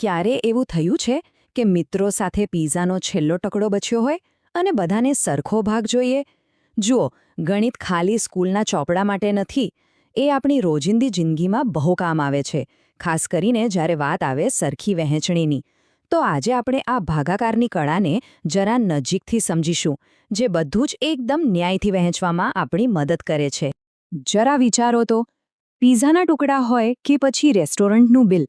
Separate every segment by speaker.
Speaker 1: ક્યારે એવું થયું છે કે મિત્રો સાથે પીઝાનો છેલ્લો ટકડો બચ્યો હોય અને બધાને સરખો ભાગ જોઈએ? જુઓ, ગણિત ખાલી સ્કૂલના ચોપડા માટે નથી, એ આપણી રોજિંદી જિંદગીમાં બહુ કામ આવે છે, ખાસ કરીને જ્યારે વાત આવે સરખી વહેંચણીની. તો આજે આપણે આ ભાગાકારની કળાને જરા નજીકથી સમજીશું, જે બધું જ એકદમ ન્યાયથી વહેંચવામાં આપણી મદદ કરે છે. જરા વિચારો તો, પીઝાના ટુકડા હોય કે પછી રેસ્ટોરન્ટનું બિલ?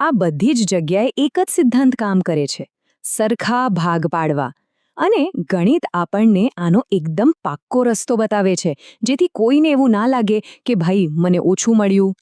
Speaker 1: આ બધી જ જગ્યાએ એક જ સિદ્ધાંત કામ કરે છે, સરખા ભાગ પાડવા. અને ગણિત આપણને આનો એકદમ પાક્કો રસ્તો બતાવે છે, જેથી કોઈને એવું ના લાગે કે ભાઈ, મને ઓછું મળ્યું.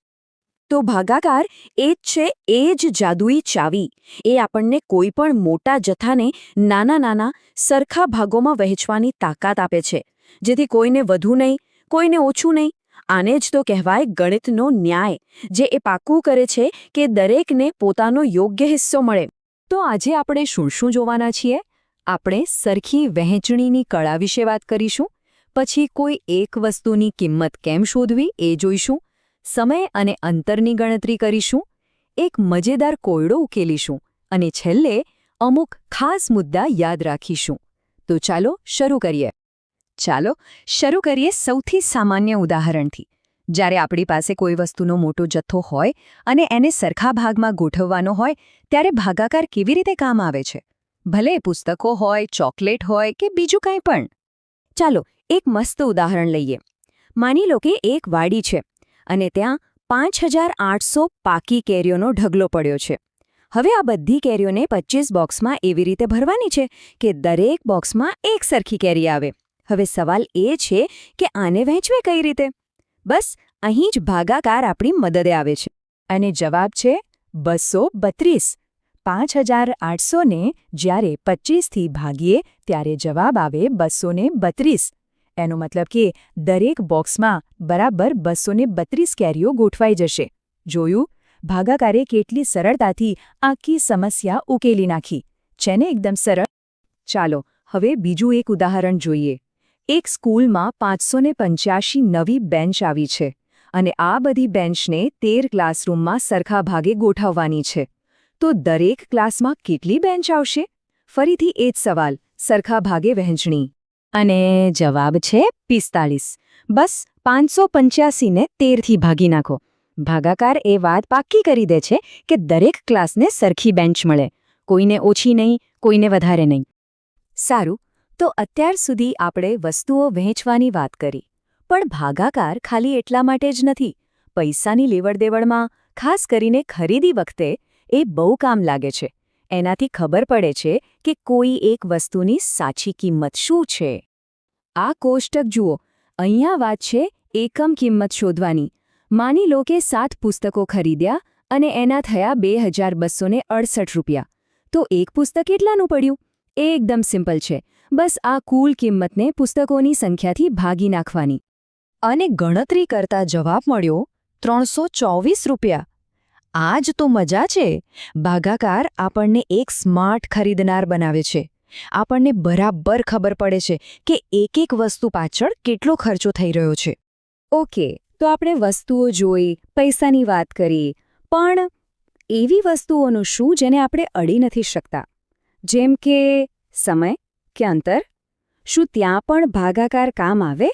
Speaker 1: તો ભાગાકાર એ જ છે, એ જ જાદુઈ ચાવી. એ આપણને કોઈ પણ મોટા જથ્થાને નાના નાના સરખા ભાગોમાં વહેંચવાની તાકાત આપે છે. જેથી કોઈને વધુ નહીં, કોઈને ઓછું નહીં આને જ તો કહેવાય ગણિતનો ન્યાય, જે એ પાક્કું કરે છે કે દરેકને પોતાનો યોગ્ય હિસ્સો મળે. તો આજે આપણે શું શું જોવાના છીએ? આપણે સરખી વહેંચણીની કળા વિશે વાત કરીશું, પછી કોઈ એક વસ્તુની કિંમત કેમ શોધવી એ જોઈશું, સમય અને અંતરની ગણતરી કરીશું, એક મજેદાર કોયડો ઉકેલીશું અને છેલ્લે અમુક ખાસ મુદ્દા યાદ રાખીશું. તો ચાલો શરૂ કરીએ. ચાલો શરૂ કરીએ સૌથી સામાન્ય ઉદાહરણથી. જ્યારે આપણી પાસે કોઈ વસ્તુનો મોટો જથ્થો હોય અને એને સરખા ભાગમાં ગોઠવવાનો હોય, ત્યારે ભાગાકાર કેવી રીતે કામ આવે છે? ભલે પુસ્તકો હોય, ચોકલેટ હોય કે બીજું કંઈ પણ. ચાલો એક મસ્ત ઉદાહરણ લઈએ. માની લો કે એક વાડી છે અને ત્યાં પાંચ પાકી કેરીઓનો ઢગલો પડ્યો છે. હવે આ બધી કેરીઓને પચીસ બોક્સમાં એવી રીતે ભરવાની છે કે દરેક બોક્સમાં એક સરખી કેરી આવે. હવે સવાલ એ છે કે આને વહેંચવે કઈ રીતે? બસ, અહીં જ ભાગાકાર આપણી મદદે આવે છે. અને જવાબ છે બસો બત્રીસ. પાંચ હજાર આઠસોને જ્યારે પચીસથી ભાગીએ ત્યારે જવાબ આવે બસોને બત્રીસ. એનો મતલબ કે દરેક બોક્સમાં બરાબર બસોને બત્રીસ કેરીઓ ગોઠવાઈ જશે. જોયું? ભાગાકારે કેટલી સરળતાથી આખી સમસ્યા ઉકેલી નાખી. છે ને એકદમ સરળ? ચાલો, હવે બીજું એક ઉદાહરણ જોઈએ. એક સ્કૂલમાં પાંચસો પંચ્યાસી નવી બેન્ચ આવી છે અને આ બધી બેન્ચને તેર ક્લાસરૂમમાં સરખા ભાગે ગોઠવવાની છે. તો દરેક ક્લાસમાં કેટલી બેન્ચ આવશે? ફરીથી એ જ સવાલ, સરખા ભાગે વહેંચણી. અને જવાબ છે પિસ્તાલીસ બસ પાંચસો પંચ્યાસીને તેરથી ભાગી નાખો. ભાગાકાર એ વાત પાક્કી કરી દે છે કે દરેક ક્લાસને સરખી બેન્ચ મળે. કોઈને ઓછી નહીં, કોઈને વધારે નહીં. સારું. તો અત્યાર સુધી આપણે વસ્તુઓ વહેંચવાની વાત કરી, પણ ભાગાકાર ખાલી એટલા માટે જ નથી. પૈસાની લેવડદેવડમાં, ખાસ કરીને ખરીદી વખતે, એ બહુ કામ લાગે છે. એનાથી ખબર પડે છે કે કોઈ એક વસ્તુની સાચી કિંમત શું છે. આ કોષ્ટક જુઓ, અહીંયા વાત છે એકમ કિંમત શોધવાની. માની લો કે સાત પુસ્તકો ખરીદ્યા અને એના થયા બે હજાર બસોને અડસઠ રૂપિયા. તો એક પુસ્તક કેટલાનું પડ્યું? એ એકદમ સિમ્પલ છે. બસ આ કુલ કિંમતને પુસ્તકોની સંખ્યાથી ભાગી નાખવાની. અને ગણતરી કરતા જવાબ મળ્યો ત્રણસો રૂપિયા. આ જ તો મજા છે. ભાગાકાર આપણને એક સ્માર્ટ ખરીદનાર બનાવે છે. આપણને બરાબર ખબર પડે છે કે એક એક વસ્તુ પાછળ કેટલો ખર્ચો થઈ રહ્યો છે. ઓકે, તો આપણે વસ્તુઓ જોઈ, પૈસાની વાત કરી. પણ એવી વસ્તુઓનું શું જેને આપણે અડી નથી શકતા? જેમ કે, સમય? કે શું ત્યાં પણ ભાગાકાર કામ આવે?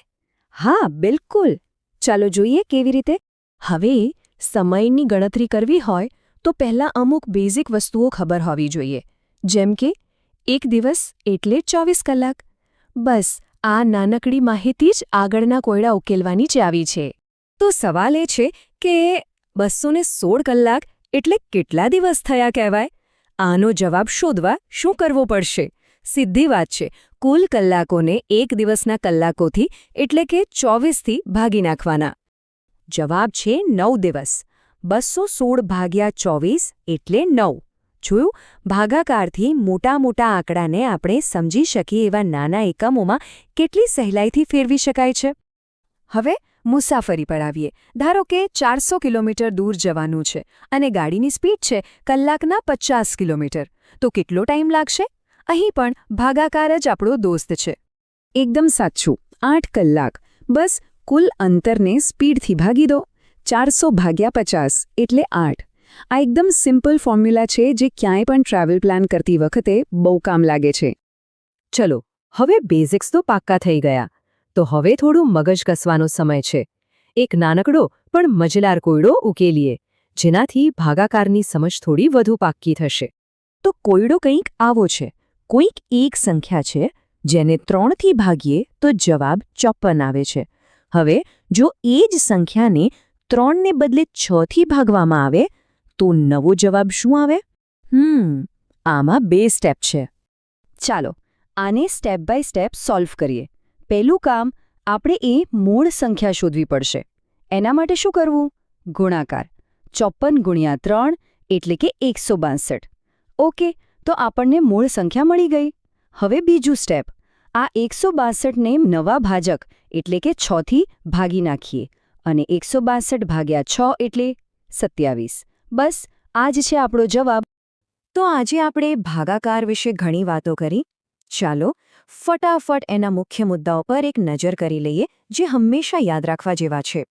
Speaker 1: હા, બિલકુલ. ચાલો જોઈએ કેવી રીતે? હવે સમયની ગણતરી કરવી હોય તો પહેલાં અમુક બેઝિક વસ્તુઓ ખબર હોવી જોઈએ. જેમ કે, એક દિવસ એટલે ચોવીસ કલાક. બસ, આ નાનકડી માહિતી જ આગળના કોયડા ઉકેલવાની આવી છે. તો સવાલ એ છે કે બસો સોળ કલાક એટલે કેટલા દિવસ થયા કહેવાય? આનો જવાબ શોધવા શું કરવો પડશે? સીધી વાત છે. કુલ કલાકોને એક દિવસના કલાકોથી એટલે કે ચોવીસથી ભાગી નાખવાના. જવાબ છે નવ દિવસ. બસો સોળ ભાગ્યા ચોવીસ એટલે નવ. જોયું? ભાગાકારથી મોટા મોટા આંકડાને આપણે સમજી શકીએ એવા નાના એકમોમાં કેટલી સહેલાઈથી ફેરવી શકાય છે? હવે મુસાફરી પર આવીએ. ધારો કે ચારસો કિલોમીટર દૂર જવાનું છે અને ગાડીની સ્પીડ છે કલાકના પચાસ કિલોમીટર. તો કેટલો ટાઈમ લાગશે? અહીં પણ ભાગાકાર જ આપણો દોસ્ત છે. એકદમ સાચું. આઠ કલાક. બસ, કુલ અંતરને સ્પીડથી ભાગી દો. ચારસો ભાગ્યા પચાસ, એટલે આઠ.
Speaker 2: આ એકદમ સિમ્પલ ફોર્મ્યુલા છે જે ક્યાંય પણ ટ્રાવેલ પ્લાન કરતી વખતે બહુ કામ લાગે છે.
Speaker 1: ચલો, હવે બેઝિક્સ તો પાક્કા થઈ ગયા. તો હવે થોડું મગજ કસવાનો સમય છે. એક નાનકડો પણ મજલાર કોયડો ઉકેલીએ, જેનાથી ભાગાકારની સમજ થોડી વધુ પાક્કી થશે. તો કોયડો કંઈક આવો છે. કોઈક એક સંખ્યા છે, જેને ત્રણથી ભાગીએ તો જવાબ ચોપન આવે છે. હવે, જો એ જ સંખ્યાને ત્રણને બદલે છથી ભાગવામાં આવે, તો નવો જવાબ શું આવે? હમ, આમાં બે સ્ટેપ છે. ચાલો, આને સ્ટેપ બાય સ્ટેપ સોલ્વ કરીએ. પહેલું કામ, આપણે એ મૂળ સંખ્યા શોધવી પડશે. એના માટે શું કરવું? ગુણાકાર. ચોપન ગુણ્યા ત્રણ એટલે કે એકસો ઓકે તો આપણને મૂળ સંખ્યા મળી ગઈ. હવે બીજું સ્ટેપ. આ એકસો બાસઠને નવા ભાજક, એટલે કે છથી ભાગી નાખીએ. અને એકસો બાસઠ ભાગ્યા છ એટલે સત્યાવીસ. બસ આ જ છે આપણો જવાબ. તો આજે આપણે ભાગાકાર વિશે ઘણી વાતો કરી. ચાલો, ફટાફટ એના મુખ્ય મુદ્દાઓ પર એક નજર કરી લઈએ, જે હંમેશા યાદ રાખવા જેવા છે.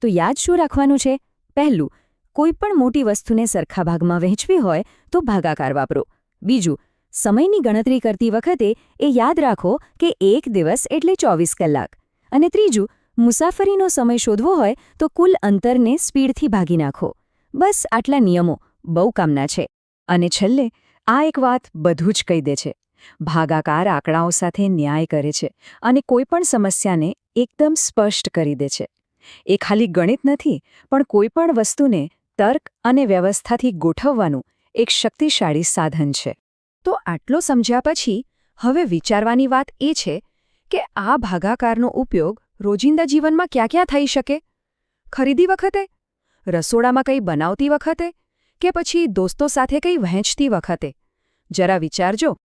Speaker 1: તો યાદ શું રાખવાનું છે? પહેલું કોઈ પણ મોટી વસ્તુને સરખા ભાગમાં વહેંચવી હોય તો ભાગાકાર વાપરો. બીજું, સમયની ગણતરી કરતી વખતે એ યાદ રાખો કે એક દિવસ એટલે ચોવીસ કલાક. અને ત્રીજું, મુસાફરીનો સમય શોધવો હોય તો કુલ અંતરને સ્પીડથી ભાગી નાખો. બસ આટલા નિયમો. બહુ કામના છે. અને છેલ્લે, આ એક વાત બધું જ કહી દે છે. ભાગાકાર આંકડાઓ સાથે ન્યાય કરે છે અને કોઈપણ સમસ્યાને એકદમ સ્પષ્ટ કરી દે છે. એ ખાલી ગણિત નથી, પણ કોઈપણ વસ્તુને તર્ક અને વ્યવસ્થાથી ગોઠવવાનું એક શક્તિશાળી સાધન છે. તો આટલો સમજ્યા પછી, હવે વિચારવાની વાત એ છે કે આ ભાગાકારનો ઉપયોગ રોજિંદા જીવનમાં ક્યાં ક્યાં થઈ શકે? ખરીદી વખતે? રસોડામાં કંઈ બનાવતી વખતે? કે પછી દોસ્તો સાથે કંઈ વહેંચતી વખતે? જરા વિચારજો.